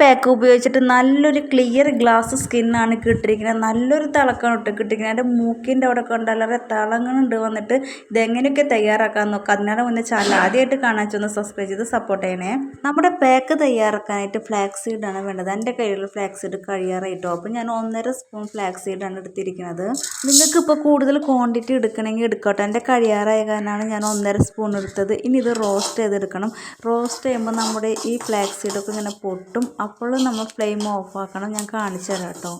Pack ഉപയോഗിച്ചിട്ട് നല്ലൊരു clear glass സ്കിന്നാണ് കിട്ടിയിരിക്കുന്നത്. നല്ലൊരു തിളക്കാണ് ഇട്ട് കിട്ടിയിരിക്കുന്നത്. എന്റെ മൂക്കിന്റെ അവിടെ കണ്ടല്ലറെ തിളങ്ങുന്നുണ്ട് വന്നിട്ട്. ഇതെങ്ങനെയൊക്കെ തയ്യാറാക്കാൻ നോക്കുക അതിനാണ് മുന്നേ ചാനൽ ആദ്യമായിട്ട് കാണാൻ ചെന്ന് സബ്സ്ക്രൈബ് ചെയ്ത് സപ്പോർട്ട് ചെയ്യണേ. നമ്മുടെ പാക്ക് തയ്യാറാക്കാനായിട്ട് ഫ്ലാക്സ് സീഡാണ് വേണ്ടത്. എന്റെ കയ്യിലുള്ള ഫ്ലാക്സ് സീഡ് കഴിയാറായിട്ടോ അപ്പോൾ ഞാൻ ഒന്നര സ്പൂൺ ഫ്ലാക്സ് സീഡാണ് എടുത്തിരിക്കുന്നത്. നിങ്ങൾക്ക് ഇപ്പോൾ കൂടുതൽ ക്വാണ്ടിറ്റി എടുക്കണമെങ്കിൽ എടുക്കട്ടെ. എന്റെ കഴിയാറായ കാരണമാണ് ഞാൻ ഒന്നര സ്പൂൺ എടുത്തത്. ഇനി ഇത് റോസ്റ്റ് ചെയ്തെടുക്കണം. റോസ്റ്റ് ചെയ്യുമ്പോൾ നമ്മുടെ ഈ ഫ്ലാക്സ് സീഡൊക്കെ ഇങ്ങനെ പൊട്ടും. അപ്പോൾ നമ്മൾ ഫ്ലെയിം ഓഫ് ആക്കണം. ഞാൻ കാണിച്ചു തരാം കേട്ടോ.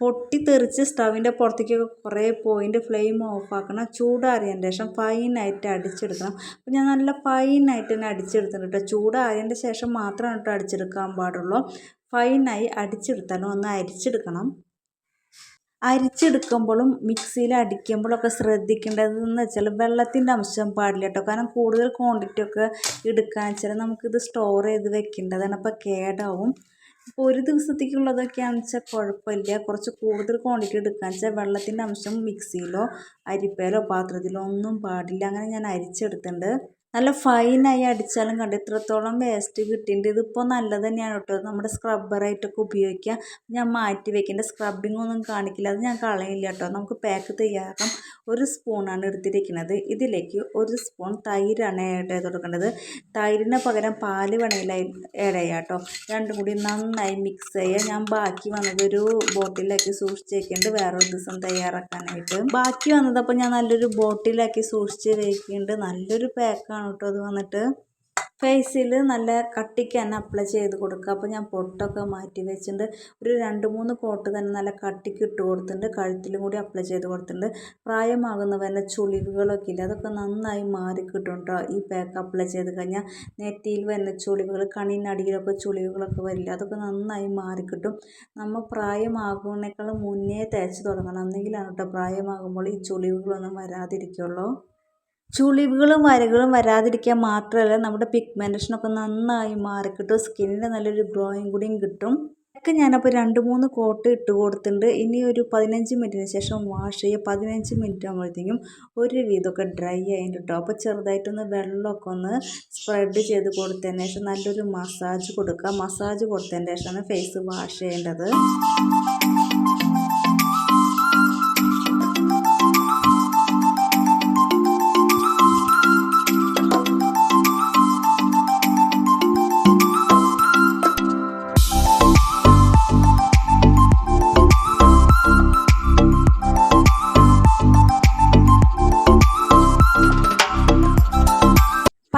പൊട്ടിത്തെറിച്ച് സ്റ്റവിന്റെ പുറത്തേക്കൊക്കെ കുറേ പോയിന്റ് ഫ്ലെയിം ഓഫാക്കണം ചൂടാറിയതിന്റെ ശേഷം ഫൈനായിട്ട് അടിച്ചെടുക്കണം. അപ്പോൾ ഞാൻ നല്ല ഫൈനായിട്ട് തന്നെ അടിച്ചെടുത്തിട്ടുണ്ട് കേട്ടോ. ചൂടാറിയതിന്റെ ശേഷം മാത്രമാണ് കേട്ടോ അടിച്ചെടുക്കാൻ പാടുള്ളൂ. ഫൈനായി അടിച്ചെടുത്താലും ഒന്ന് അരിച്ചെടുക്കണം. അരിച്ചെടുക്കുമ്പോഴും മിക്സിയിൽ അടിക്കുമ്പോഴൊക്കെ ശ്രദ്ധിക്കേണ്ടതെന്ന് വെച്ചാൽ വെള്ളത്തിന്റെ അംശം പാടില്ല കേട്ടോ. കാരണം കൂടുതൽ ക്വാണ്ടിറ്റി ഒക്കെ എടുക്കാന്ന് വെച്ചാൽ നമുക്കിത് സ്റ്റോർ ചെയ്ത് വെക്കേണ്ടതാണ്. അപ്പോൾ കേടാവും. ഇപ്പോൾ ഒരു ദിവസത്തേക്കുള്ളതൊക്കെയാണെന്ന് വെച്ചാൽ കുഴപ്പമില്ല. കുറച്ച് കൂടുതൽ ക്വാണ്ടിറ്റി എടുക്കുക വെച്ചാൽ വെള്ളത്തിന്റെ അംശം മിക്സിയിലോ അരിപ്പയിലോ പാത്രത്തിലോ ഒന്നും പാടില്ല. അങ്ങനെ ഞാൻ അരിച്ചെടുത്തിട്ടുണ്ട്. നല്ല ഫൈനായി അടിച്ചാലും കണ്ട്? ഇത്രത്തോളം വേസ്റ്റ് കിട്ടിയിട്ടുണ്ട്. ഇതിപ്പോൾ നല്ലത് തന്നെയാണ് കേട്ടോ. നമ്മുടെ സ്ക്രബ്ബറായിട്ടൊക്കെ ഉപയോഗിക്കാം ഞാൻ മാറ്റി വെക്കേണ്ട. സ്ക്രബിംഗ് ഒന്നും കാണിക്കില്ല. അത് ഞാൻ കളയില്ല കേട്ടോ. നമുക്ക് പാക്ക് തയ്യാറാക്കാം. ഒരു സ്പൂണാണ് എടുത്തിരിക്കുന്നത്. ഇതിലേക്ക് ഒരു സ്പൂൺ തൈരാണ് ആഡ് ചെയ്ത് കൊടുക്കേണ്ടത്. തൈരിന് പകരം പാൽ വേണമെങ്കിൽ ചെയ്യാം കേട്ടോ. രണ്ടും കൂടി നന്നായി മിക്സ് ചെയ്യുക ഞാൻ ബാക്കി വന്നത് ഒരു ബോട്ടിലാക്കി സൂക്ഷിച്ച് വെക്കുന്നുണ്ട് വേറൊരു ദിവസം തയ്യാറാക്കാനായിട്ട്. ബാക്കി വന്നത് അപ്പോൾ ഞാൻ നല്ലൊരു ബോട്ടിലാക്കി സൂക്ഷിച്ച് വയ്ക്കേണ്ടത് നല്ലൊരു പാക്കാണ് കേട്ടോ അത് വന്നിട്ട് ഫേസിൽ നല്ല കട്ടിക്ക് തന്നെ അപ്ലൈ ചെയ്ത് കൊടുക്കുക. അപ്പോൾ ഞാൻ പൊട്ടൊക്കെ മാറ്റി വെച്ചിട്ടുണ്ട്. ഒരു രണ്ട് മൂന്ന് കോട്ട് തന്നെ നല്ല കട്ടിക്ക് ഇട്ട് കൊടുത്തിട്ടുണ്ട്. കഴുത്തിലും കൂടി അപ്ലൈ ചെയ്ത് കൊടുത്തിട്ടുണ്ട്. പ്രായമാകുന്നവരുടെ ചുളിവുകളൊക്കെ ഇല്ല. അതൊക്കെ നന്നായി മാറി കിട്ടും കേട്ടോ ഈ പാക്ക് അപ്ലൈ ചെയ്ത് കഴിഞ്ഞാൽ നെറ്റിയിൽ വരുന്ന ചുളിവുകൾ കണ്ണിനടിയിലൊക്കെ ചുളിവുകളൊക്കെ വരില്ല. അതൊക്കെ നന്നായി മാറി കിട്ടും. നമ്മൾ പ്രായമാകുന്നതിനേക്കാൾ മുന്നേ തേച്ച് തുടങ്ങണം. എന്നെങ്കിലാണ് കേട്ടോ പ്രായമാകുമ്പോൾ ഈ ചുളിവുകളൊന്നും വരാതിരിക്കുള്ളൂ. ചുളിവുകളും വരകളും വരാതിരിക്കാൻ മാത്രമല്ല നമ്മുടെ പിഗ്മെന്റേഷനൊക്കെ നന്നായി മാറിക്കിട്ടും സ്കിന്നിന് നല്ലൊരു ഗ്ലോയിങ് കൂടിയും കിട്ടും. ഒക്കെ ഞാനപ്പോൾ രണ്ട് മൂന്ന് കോട്ട് ഇട്ട് കൊടുത്തിട്ടുണ്ട്. ഇനി ഒരു പതിനഞ്ച് മിനിറ്റിന് ശേഷം വാഷ് ചെയ്യുക. പതിനഞ്ച് മിനിറ്റ് ആകുമ്പോഴത്തേക്കും ഒരു വിധമൊക്കെ ഡ്രൈ ആയിട്ട് കിട്ടും അപ്പോൾ ചെറുതായിട്ടൊന്ന് വെള്ളമൊക്കെ ഒന്ന് സ്പ്രെഡ് ചെയ്ത് കൊടുത്തതിന് ശേഷം നല്ലൊരു മസാജ് കൊടുക്കുക. മസാജ് കൊടുത്തതിന് ശേഷമാണ് ഫേസ് വാഷ് ചെയ്യേണ്ടത്.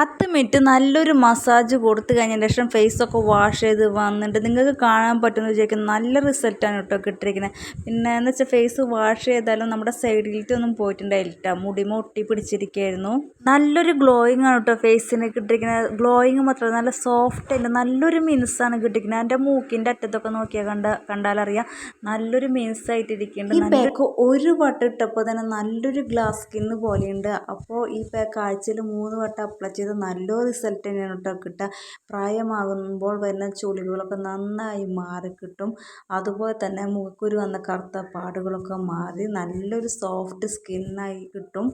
പത്ത് മിനിറ്റ് നല്ലൊരു മസാജ് കൊടുത്തു കഴിഞ്ഞതിന് ശേഷം ഫേസൊക്കെ വാഷ് ചെയ്ത് വന്നിട്ട് നിങ്ങൾക്ക് കാണാൻ പറ്റുമെന്ന് വിചാരിക്കുന്നത് നല്ല റിസൾട്ടാണ് കേട്ടോ കിട്ടിയിരിക്കുന്നത്. പിന്നെ എന്ന് വെച്ചാൽ ഫേസ് വാഷ് ചെയ്താലും നമ്മുടെ സൈഡിലേക്ക് ഒന്നും പോയിട്ടുണ്ടായില്ല മുടിമ ഒട്ടി പിടിച്ചിരിക്കുകയായിരുന്നു. നല്ലൊരു ഗ്ലോയിങ് ആണ് കേട്ടോ ഫേസിന് കിട്ടിയിരിക്കുന്നത്. ഗ്ലോയിങ് മാത്രമല്ല നല്ല സോഫ്റ്റ് അല്ല നല്ലൊരു മിനുസാണ് കിട്ടിയിരിക്കുന്നത്. എന്റെ മൂക്കിന്റെ അറ്റത്തൊക്കെ നോക്കിയാൽ കണ്ട കണ്ടാലറിയാം. നല്ലൊരു മിനുസായിട്ടിരിക്കുന്നുണ്ട് പാക്ക് ഒരു വട്ടം ഇട്ടപ്പോൾ തന്നെ നല്ലൊരു ഗ്ലാസ് സ്കിന്ന് പോലെയുണ്ട്. അപ്പോൾ ഈ പാക്ക് ആഴ്ചയിൽ മൂന്ന് വട്ടം അപ്ലൈ ചെയ്ത് നല്ലൊരു റിസൾട്ട് തന്നെയാണ് കേട്ടോ കിട്ടുക. പ്രായമാകുമ്പോൾ വരുന്ന ചുളിവുകളൊക്കെ നന്നായി മാറിക്കിട്ടും അതുപോലെ തന്നെ മുഖക്കുരു വന്ന കറുത്ത പാടുകളൊക്കെ മാറി നല്ലൊരു സോഫ്റ്റ് സ്കിന്നായി കിട്ടും.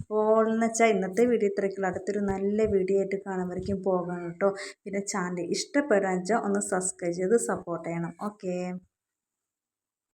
അപ്പോൾ എന്ന് വെച്ചാൽ ഇന്നത്തെ വീഡിയോ ഇത്രയ്ക്കുള്ള അടുത്തൊരു നല്ല വീഡിയോ ആയിട്ട് കാണുമ്പോഴേക്കും പോകണം കേട്ടോ പിന്നെ ചാനൽ ഇഷ്ടപ്പെടാന്ന് വെച്ചാൽ ഒന്ന് സബ്സ്ക്രൈബ് ചെയ്ത് സപ്പോർട്ട് ചെയ്യണം. ഓക്കേ